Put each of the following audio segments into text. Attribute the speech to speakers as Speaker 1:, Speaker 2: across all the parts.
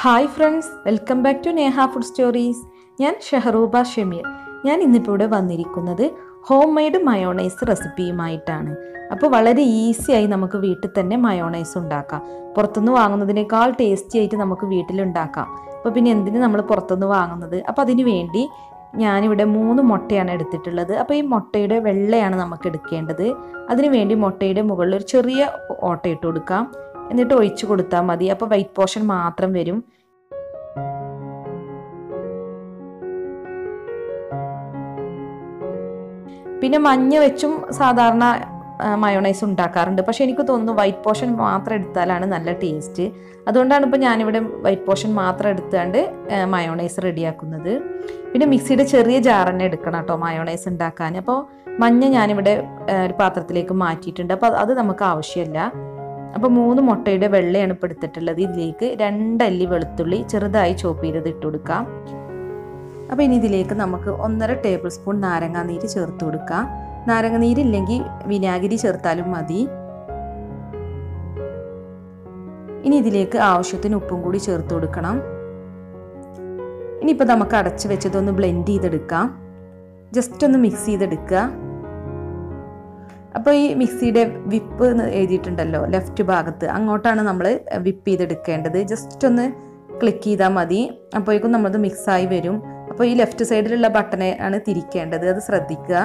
Speaker 1: Hi friends welcome back to Neha food stories ഞാൻ ഷെഹറൂബ ഷമീർ. ഞാൻ ഇന്നിപ്പോൾ ഇവിടെ വന്നിരിക്കുന്നത് ഹോം മെയ്ഡ് മയോണൈസ് റെസിപ്പിയുമായിട്ടാണ് അപ്പോൾ വളരെ ഈസിയായി നമുക്ക് വീട്ടിൽ തന്നെ മയോണൈസ് ഉണ്ടാക്കാം. പുറത്തുനിന്ന് വാങ്ങുന്നതിനേക്കാൾ ടേസ്റ്റി ആയിട്ട് നമുക്ക് വീട്ടിലുണ്ടാക്കാം. അപ്പോൾ പിന്നെ എന്തിനു നമ്മൾ പുറത്തുനിന്ന് വാങ്ങുന്നത്? അപ്പോൾ അതിന് വേണ്ടി ഞാനിവിടെ മൂന്ന് മുട്ടയാണ് എടുത്തിട്ടുള്ളത്. അപ്പോൾ ഈ മുട്ടയുടെ വെള്ളയാണ് നമുക്ക് എടുക്കേണ്ടത്. അതിനുവേണ്ടി മുട്ടയുടെ മുകളിൽ ഒരു ചെറിയ ഓട്ട ഇട്ട് കൊടുക്കാം. എന്നിട്ട് ഒഴിച്ചു കൊടുത്താൽ മതി. അപ്പോൾ വൈറ്റ് പോർഷൻ മാത്രം വരും. പിന്നെ മഞ്ഞ വെച്ചും സാധാരണ മയോണൈസ് ഉണ്ടാക്കാറുണ്ട്. പക്ഷെ എനിക്ക് തോന്നുന്നു വൈറ്റ് പോർഷൻ മാത്രം എടുത്താലാണ് നല്ല ടേസ്റ്റ് അതുകൊണ്ടാണ് ഇപ്പോൾ ഞാനിവിടെ വൈറ്റ് പോർഷൻ മാത്രം എടുത്താണ്ട് മയോണൈസ് റെഡിയാക്കുന്നത് പിന്നെ മിക്സിയുടെ ചെറിയ ജാർ തന്നെ എടുക്കണം കേട്ടോ മയോണൈസ് ഉണ്ടാക്കാൻ. അപ്പോൾ മഞ്ഞ ഞാനിവിടെ ഒരു പാത്രത്തിലേക്ക് മാറ്റിയിട്ടുണ്ട്. അപ്പോൾ അത് നമുക്ക് ആവശ്യമില്ല. അപ്പോൾ മൂന്ന് മുട്ടയുടെ വെള്ളയാണ് ഇപ്പോൾ എടുത്തിട്ടുള്ളത്. ഇതിലേക്ക് രണ്ടല്ലി വെളുത്തുള്ളി ചെറുതായി ചോപ്പ് ചെയ്തത് ഇട്ട് കൊടുക്കാം. അപ്പോൾ ഇനി ഇതിലേക്ക് നമുക്ക് ഒന്നര ടേബിൾ സ്പൂൺ നാരങ്ങാനീര് ചേർത്ത് കൊടുക്കാം. നാരങ്ങാനീര് ഇല്ലെങ്കിൽ വിനാഗിരി ചേർത്താലും മതി. ഇനി ഇതിലേക്ക് ആവശ്യത്തിന് ഉപ്പും കൂടി ചേർത്ത് കൊടുക്കണം. ഇനിയിപ്പോൾ നമുക്ക് അടച്ച് വെച്ചതൊന്ന് ബ്ലെൻഡ് ചെയ്തെടുക്കാം. ജസ്റ്റ് ഒന്ന് മിക്സ് ചെയ്തെടുക്കുക. അപ്പോൾ ഈ മിക്സിയുടെ വിപ്പ് എന്ന് എഴുതിയിട്ടുണ്ടല്ലോ ലെഫ്റ്റ് ഭാഗത്ത്. അങ്ങോട്ടാണ് നമ്മൾ വിപ്പ് ചെയ്തെടുക്കേണ്ടത്. ജസ്റ്റ് ഒന്ന് ക്ലിക്ക് ചെയ്താൽ മതി. അപ്പോഴേക്കും നമ്മളത് മിക്സായി വരും. അപ്പോൾ ഈ ലെഫ്റ്റ് സൈഡിലുള്ള ബട്ടനെ ആണ് തിരിക്കേണ്ടത്. അത് ശ്രദ്ധിക്കുക.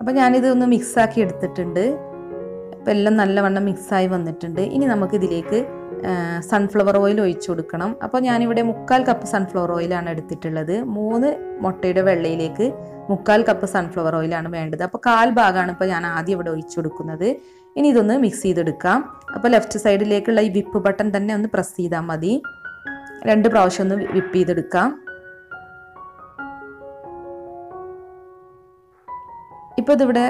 Speaker 1: അപ്പോൾ ഞാനിത് ഒന്ന് മിക്സാക്കി എടുത്തിട്ടുണ്ട്. അപ്പോൾ എല്ലാം നല്ലവണ്ണം മിക്സായി വന്നിട്ടുണ്ട്. ഇനി നമുക്കിതിലേക്ക് സൺഫ്ലവർ ഓയിൽ ഒഴിച്ചു കൊടുക്കണം. അപ്പോൾ ഞാനിവിടെ മുക്കാൽ കപ്പ് സൺഫ്ലവർ ഓയിലാണ് എടുത്തിട്ടുള്ളത്. മൂന്ന് മുട്ടയുടെ വെള്ളയിലേക്ക് മുക്കാൽ കപ്പ് സൺഫ്ലവർ ഓയിലാണ് വേണ്ടത്. അപ്പോൾ കാൽ ഭാഗമാണ് ഇപ്പോൾ ഞാൻ ആദ്യം ഇവിടെ ഒഴിച്ചു കൊടുക്കുന്നത്. ഇനി ഇതൊന്ന് മിക്സ് ചെയ്തെടുക്കാം. അപ്പോൾ ലെഫ്റ്റ് സൈഡിലേക്കുള്ള ഈ വിപ്പ് ബട്ടൺ തന്നെ ഒന്ന് പ്രസ് ചെയ്താൽ മതി. രണ്ട് പ്രാവശ്യം ഒന്ന് വിപ്പ് ചെയ്തെടുക്കാം. ഇപ്പോൾ ഇതിവിടെ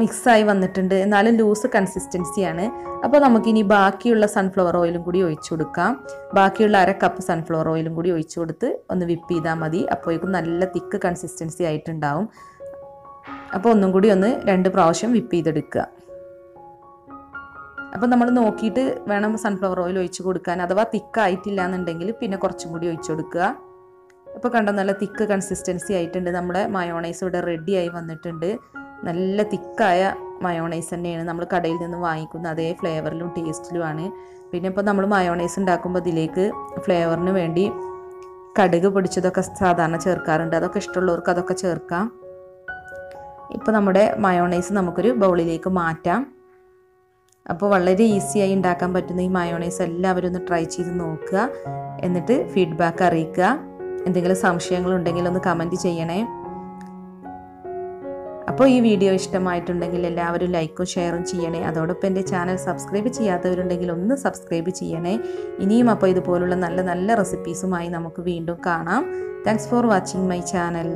Speaker 1: മിക്സായി വന്നിട്ടുണ്ട്. എന്നാലും ലൂസ് കൺസിസ്റ്റൻസിയാണ്. അപ്പോൾ നമുക്കിനി ബാക്കിയുള്ള സൺഫ്ലവർ ഓയിലും കൂടി ഒഴിച്ചു കൊടുക്കാം. ബാക്കിയുള്ള അര കപ്പ് സൺഫ്ലവർ ഓയിലും കൂടി ഒഴിച്ചു കൊടുത്ത് ഒന്ന് വിപ്പ് ചെയ്താൽ മതി. അപ്പോഴേക്കും നല്ല തിക്ക് കൺസിസ്റ്റൻസി ആയിട്ടുണ്ടാവും. അപ്പോൾ ഒന്നും കൂടി ഒന്ന് രണ്ട് പ്രാവശ്യം വിപ്പ് ചെയ്തെടുക്കുക. അപ്പോൾ നമ്മൾ നോക്കിയിട്ട് വേണം സൺഫ്ലവർ ഓയിൽ ഒഴിച്ച് കൊടുക്കാൻ. അഥവാ തിക്കായിട്ടില്ല എന്നുണ്ടെങ്കിൽ പിന്നെ കുറച്ചും കൂടി ഒഴിച്ചു കൊടുക്കുക. ഇപ്പോൾ കണ്ടോ നല്ല തിക്ക് കൺസിസ്റ്റൻസി ആയിട്ടുണ്ട്. നമ്മുടെ മയോണൈസ് ഇവിടെ റെഡിയായി വന്നിട്ടുണ്ട്. നല്ല തിക്കായ മയോണൈസ് തന്നെയാണ് നമ്മൾ കടയിൽ നിന്ന് വാങ്ങിക്കുന്ന അതേ ഫ്ലേവറിലും ടേസ്റ്റിലുമാണ് പിന്നെ ഇപ്പോൾ നമ്മൾ മയോണൈസ് ഉണ്ടാക്കുമ്പോൾ ഇതിലേക്ക് ഫ്ലേവറിന് വേണ്ടി കടുക് പൊടിച്ചതൊക്കെ സാധാരണ ചേർക്കാറുണ്ട്. അതൊക്കെ ഇഷ്ടമുള്ളവർക്ക് അതൊക്കെ ചേർക്കാം. ഇപ്പോൾ നമ്മുടെ മയോണൈസ് നമുക്കൊരു ബൗളിലേക്ക് മാറ്റാം. അപ്പോൾ വളരെ ഈസിയായി ഉണ്ടാക്കാൻ പറ്റുന്ന ഈ മയോണൈസ് എല്ലാവരും ഒന്ന് ട്രൈ ചെയ്ത് നോക്കുക. എന്നിട്ട് ഫീഡ്ബാക്ക് അറിയിക്കുക. എന്തെങ്കിലും സംശയങ്ങളുണ്ടെങ്കിൽ ഒന്ന് കമന്റ് ചെയ്യണേ. അപ്പോൾ ഈ വീഡിയോ ഇഷ്ടമായിട്ടുണ്ടെങ്കിൽ എല്ലാവരും ലൈക്കും ഷെയറും ചെയ്യണേ. അതോടൊപ്പം എന്റെ ചാനൽ സബ്സ്ക്രൈബ് ചെയ്യാത്തവരുണ്ടെങ്കിൽ ഒന്ന് സബ്സ്ക്രൈബ് ചെയ്യണേ. ഇനിയും അപ്പോൾ ഇതുപോലുള്ള നല്ല നല്ല റെസിപ്പീസുമായി നമുക്ക് വീണ്ടും കാണാം. Thanks for watching my channel